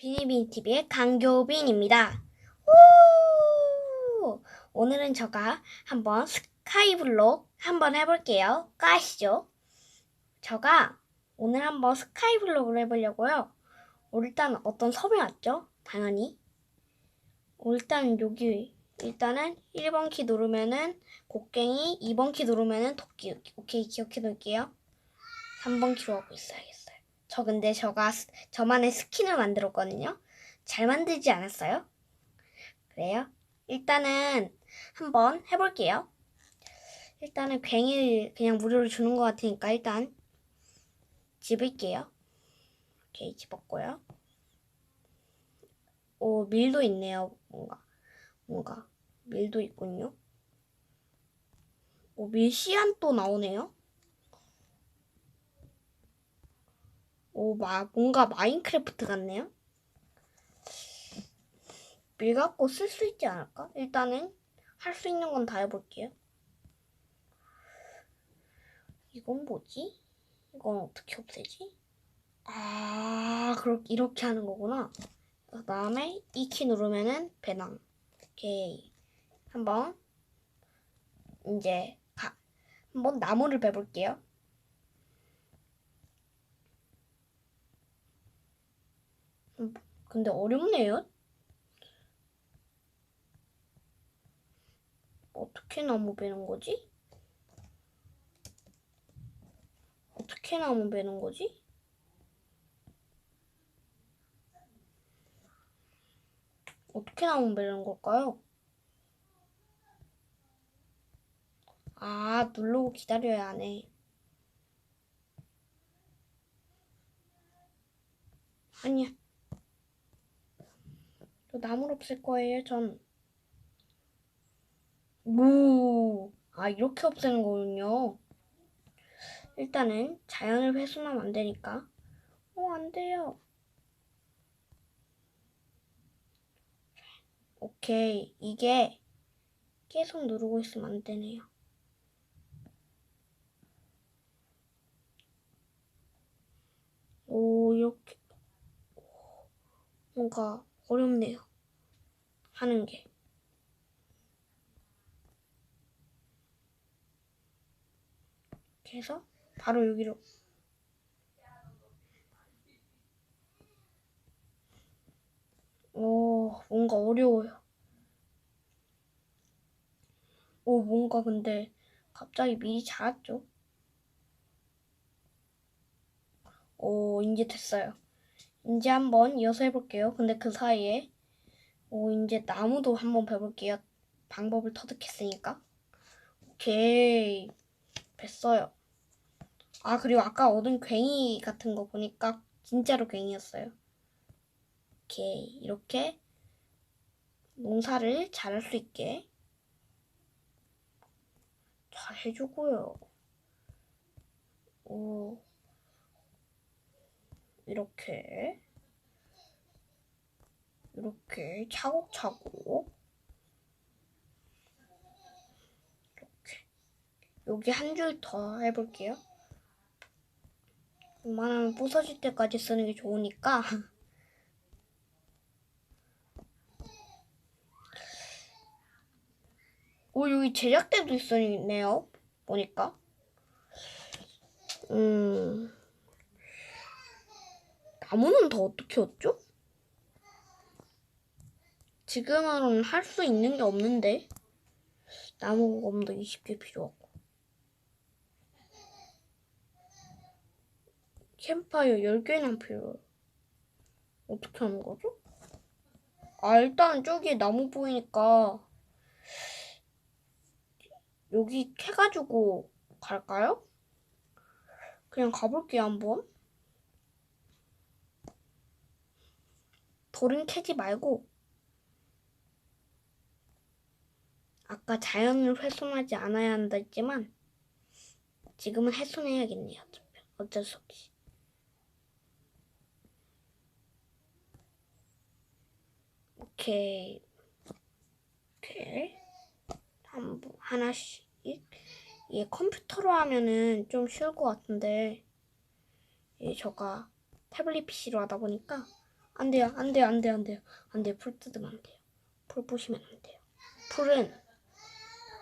비니비니TV의 강교빈입니다. 오! 오늘은 제가 한번 스카이블록 한번 해볼게요. 까시죠? 제가 오늘 한번 스카이블록을 해보려고요. 어, 일단 어떤 섬에 왔죠? 당연히. 어, 일단 여기 일단은 1번 키 누르면은 곡괭이, 2번 키 누르면은 도끼. 오케이 기억해 놓을게요. 3번 키로 하고 있어야겠어요. 저 근데 저가 스- 저만의 스킨을 만들었거든요. 잘 만들지 않았어요? 그래요? 일단은 한번 해볼게요. 일단은 괭이를 그냥 무료로 주는 것 같으니까 일단 집을게요. 오케이 집었고요. 오 밀도 있네요. 뭔가 뭔가 밀도 있군요. 오 밀 씨앗 또 나오네요. 오, 마, 뭔가 마인크래프트 같네요. 밀 갖고 쓸 수 있지 않을까? 일단은 할 수 있는 건 다 해볼게요. 이건 뭐지? 이건 어떻게 없애지? 아, 그렇게 이렇게 하는 거구나. 그 다음에 이 키 누르면은 배낭. 오케이. 한번 이제 가, 한번 나무를 베볼게요. 근데 어렵네요. 어떻게 나무 베는 거지? 어떻게 나무 베는 거지? 어떻게 나무 베는 걸까요? 아, 누르고 기다려야 하네. 아니야. 저 나무를 없앨 거예요, 전. 무. 아, 이렇게 없애는 거군요. 일단은 자연을 훼손하면 안 되니까. 어, 안 돼요. 오케이. 이게 계속 누르고 있으면 안 되네요. 오, 이렇게. 뭔가 어렵네요. 하는 게. 이렇게 해서 바로 여기로. 오, 뭔가 어려워요. 오, 뭔가 근데 갑자기 미리 자랐죠? 오, 이제 됐어요. 이제 한번 이어서 해볼게요. 근데 그 사이에 오, 이제 나무도 한번 배볼게요. 방법을 터득했으니까. 오케이. 뱄어요. 아, 그리고 아까 얻은 괭이 같은 거 보니까 진짜로 괭이였어요. 오케이. 이렇게 농사를 잘할 수 있게 잘 해주고요. 오. 이렇게. 이렇게 차곡차곡 이렇게 여기 한 줄 더 해볼게요. 웬만하면 부서질 때까지 쓰는 게 좋으니까 오 여기 제작대도 있었네요. 보니까 음 나무는 더 어떻게 얻죠? 지금은 할 수 있는 게 없는데 나무 검도 20개 필요하고 캠파이어 10개나 필요해요 어떻게 하는 거죠? 아 일단 저기 나무 보이니까 여기 캐가지고 갈까요? 그냥 가볼게요 한번 돌은 캐지 말고 아까 자연을 훼손하지 않아야 한다 했지만 지금은 훼손해야겠네요. 어쩔 수 없이. 오케이. 오케이. 한, 하나씩. 이게 컴퓨터로 하면은 좀 쉬울 것 같은데, 이 저가 태블릿 PC로 하다 보니까 안 돼요, 안 돼요, 안 돼요, 안 돼요. 안 돼요. 풀 뜯으면 안 돼요. 풀 부시면 안 돼요. 풀은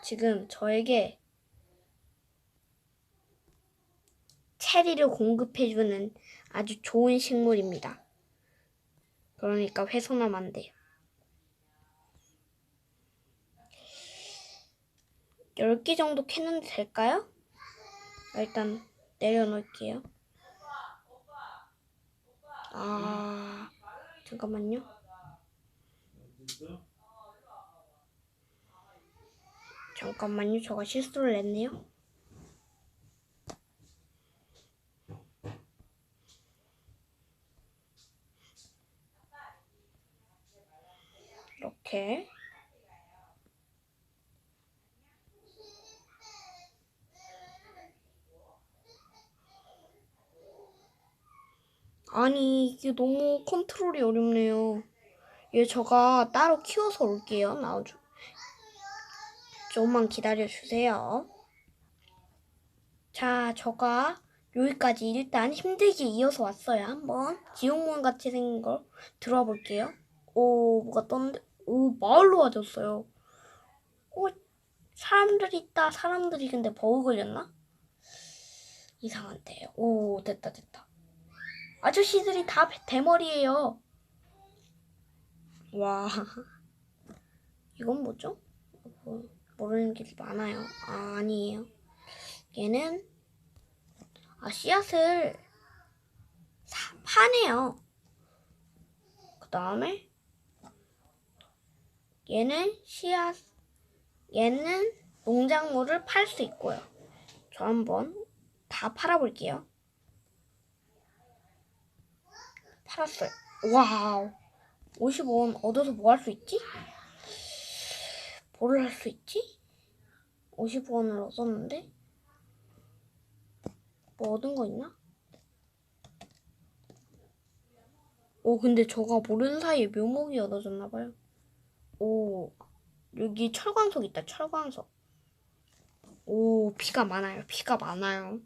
지금 저에게 체리를 공급해주는 아주 좋은 식물입니다. 그러니까 훼손하면 안 돼요. 10개 정도 캐는데 될까요? 일단 내려놓을게요. 아, 잠깐만요. 잠깐만요. 저가 실수를 했네요. 이렇게 아니 이게 너무 컨트롤이 어렵네요. 얘 저가 따로 키워서 올게요. 나와줘. 조금만 기다려 주세요. 자, 저가 여기까지 일단 힘들게 이어서 왔어요. 한번 지옥문 같이 생긴 걸 들어와 볼게요. 오, 뭐가 떴는데? 오, 마을로 와졌어요. 오, 사람들이 있다. 사람들이 근데 버그 걸렸나? 이상한데. 오, 됐다, 됐다. 아저씨들이 다 대머리예요. 와, 이건 뭐죠? 뭐, 모르는 게 많아요. 아, 아니에요. 얘는 아 씨앗을 사, 파네요. 그 다음에 얘는 씨앗, 얘는 농작물을 팔 수 있고요. 저 한번 다 팔아볼게요. 팔았어요. 와우. 55원 얻어서 뭐 할 수 있지? 뭐를 할 수 있지? 55원을 얻었는데? 뭐 얻은 거 있나? 오, 근데 저가 모르는 사이에 묘목이 얻어졌나봐요. 오, 여기 철광석 있다, 철광석. 오, 피가 많아요, 피가 많아요.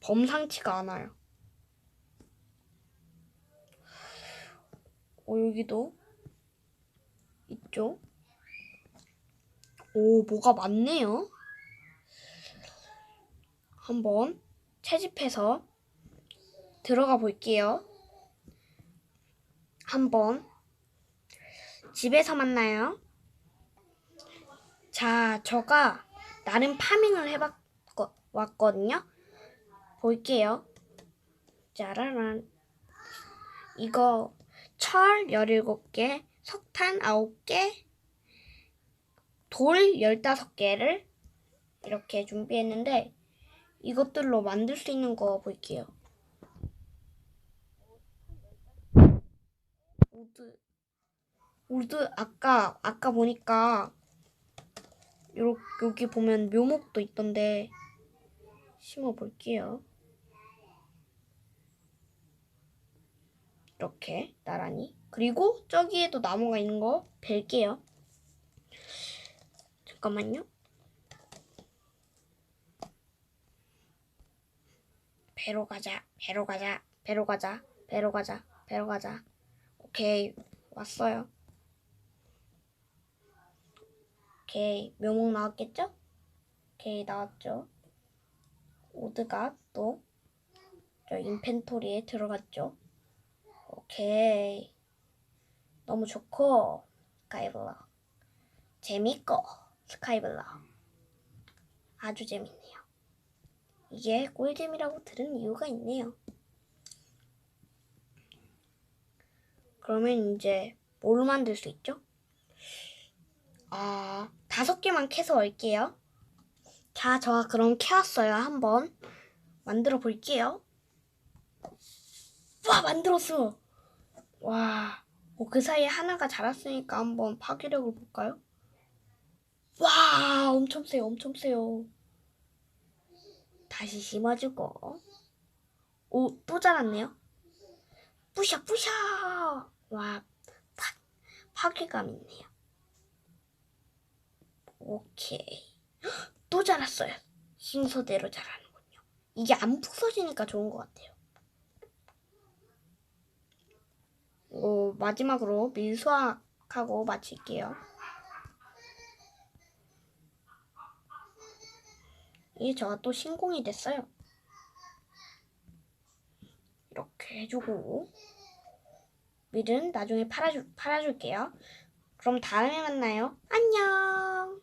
범상치가 않아요. 오, 여기도 있죠? 오, 뭐가 많네요. 한번 채집해서 들어가 볼게요. 한번 집에서 만나요. 자, 저가 나름 파밍을 해봤거든요. 볼게요. 짜라란. 이거 철 17개, 석탄 9개, 돌 15개를 이렇게 준비했는데 이것들로 만들 수 있는 거 볼게요. 우드 우드 아까 아까 보니까 요 여기 보면 묘목도 있던데 심어 볼게요. 이렇게 나란히 그리고 저기에도 나무가 있는 거 벨게요. 잠깐만요. 배로 가자, 배로 가자, 배로 가자, 배로 가자, 배로 가자. 오케이, 왔어요. 오케이, 묘목 나왔겠죠? 오케이, 나왔죠. 오드가 또 저 인펜토리에 들어갔죠. 오케이. 너무 좋고, 스카이블럭. 재밌고, 스카이블럭. 아주 재밌네요. 이게 꿀잼이라고 들은 이유가 있네요. 그러면 이제 뭘 만들 수 있죠? 아, 다섯 개만 캐서 올게요. 자, 저가 그럼 캐왔어요. 한번 만들어 볼게요. 와, 만들었어. 와, 어, 그 사이에 하나가 자랐으니까 한번 파괴력을 볼까요? 와, 엄청 세요, 엄청 세요. 다시 심어주고. 오, 또 자랐네요. 뿌셔, 뿌셔. 와, 파, 파괴감 있네요. 오케이. 헉, 또 자랐어요. 순서대로 자라는군요. 이게 안 부서지니까 좋은 것 같아요. 어, 마지막으로 밀수학하고 마칠게요. 이게 저가 또 신공이 됐어요. 이렇게 해주고 밀은 나중에 팔아줄, 팔아줄게요. 그럼 다음에 만나요. 안녕!